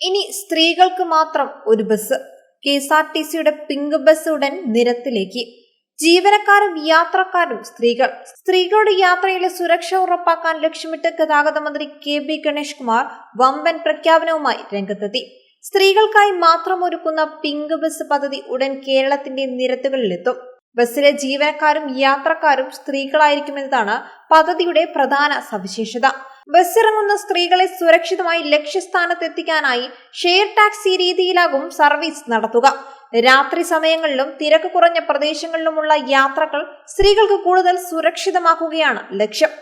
ഇനി സ്ത്രീകൾക്ക് മാത്രം ഒരു bus. K S R T സിയുടെ പിങ്ക് ബസ് ഉടൻ നിരത്തിലേക്ക്. ജീവനക്കാരും യാത്രക്കാരും സ്ത്രീകൾ. സ്ത്രീകളുടെ യാത്രയിലെ സുരക്ഷ ഉറപ്പാക്കാൻ ലക്ഷ്യമിട്ട് ഗതാഗത മന്ത്രി കെ ബി ഗണേഷ് കുമാർ വമ്പൻ പ്രഖ്യാപനവുമായി രംഗത്തെത്തി. സ്ത്രീകൾക്കായി മാത്രം ഒരുക്കുന്ന പിങ്ക് ബസ് പദ്ധതി ഉടൻ കേരളത്തിന്റെ നിരത്തുകളിലെത്തും. ബസ്സിലെ ജീവനക്കാരും യാത്രക്കാരും സ്ത്രീകളായിരിക്കുമെന്നതാണ് പദ്ധതിയുടെ പ്രധാന സവിശേഷത. ബസ്സിറങ്ങുന്ന സ്ത്രീകളെ സുരക്ഷിതമായി ലക്ഷ്യസ്ഥാനത്തെത്തിക്കാനായി ഷെയർ ടാക്സി രീതിയിലാകും സർവീസ് നടത്തുക. രാത്രി സമയങ്ങളിലും തിരക്ക് കുറഞ്ഞ പ്രദേശങ്ങളിലുമുള്ള യാത്രകൾ സ്ത്രീകൾക്ക് കൂടുതൽ സുരക്ഷിതമാക്കുകയാണ് ലക്ഷ്യം.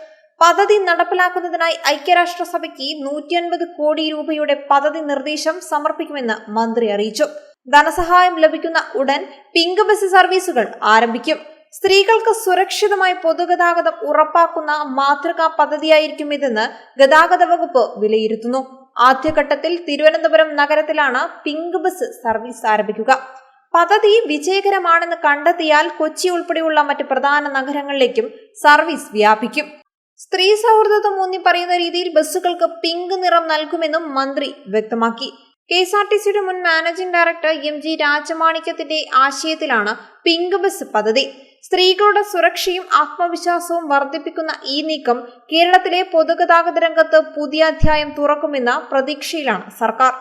പദ്ധതി നടപ്പിലാക്കുന്നതിനായി ഐക്യരാഷ്ട്രസഭയ്ക്ക് നൂറ്റി അൻപത് കോടി രൂപയുടെ പദ്ധതി നിർദ്ദേശം സമർപ്പിക്കുമെന്ന് മന്ത്രി അറിയിച്ചു. ധനസഹായം ലഭിക്കുന്ന ഉടൻ പിങ്ക് ബസ് സർവീസുകൾ ആരംഭിക്കും. സ്ത്രീകൾക്ക് സുരക്ഷിതമായി പൊതുഗതാഗതം ഉറപ്പാക്കുന്ന മാതൃകാ പദ്ധതിയായിരിക്കും ഇതെന്ന് ഗതാഗത വകുപ്പ് വിലയിരുത്തുന്നു. ആദ്യഘട്ടത്തിൽ തിരുവനന്തപുരം നഗരത്തിലാണ് പിങ്ക് ബസ് സർവീസ് ആരംഭിക്കുക. പദ്ധതി വിജയകരമാണെന്ന് കണ്ടെത്തിയാൽ കൊച്ചി ഉൾപ്പെടെയുള്ള മറ്റ് പ്രധാന നഗരങ്ങളിലേക്കും സർവീസ് വ്യാപിക്കും. സ്ത്രീ സൗഹൃദത്വം ഊന്നി പറയുന്ന രീതിയിൽ ബസ്സുകൾക്ക് പിങ്ക് നിറം നൽകുമെന്നും മന്ത്രി വ്യക്തമാക്കി. കെ എസ് ആർ ടി സിയുടെ മുൻ മാനേജിംഗ് ഡയറക്ടർ എം ജി രാജമാണിക്യത്തിന്റെ ആശയത്തിലാണ് പിങ്ക് ബസ് പദ്ധതി. സ്ത്രീകളുടെ സുരക്ഷയും ആത്മവിശ്വാസവും വർദ്ധിപ്പിക്കുന്ന ഈ നീക്കം കേരളത്തിലെ പൊതുഗതാഗത രംഗത്ത് പുതിയ അധ്യായം തുറക്കുമെന്ന പ്രതീക്ഷയിലാണ് സർക്കാർ.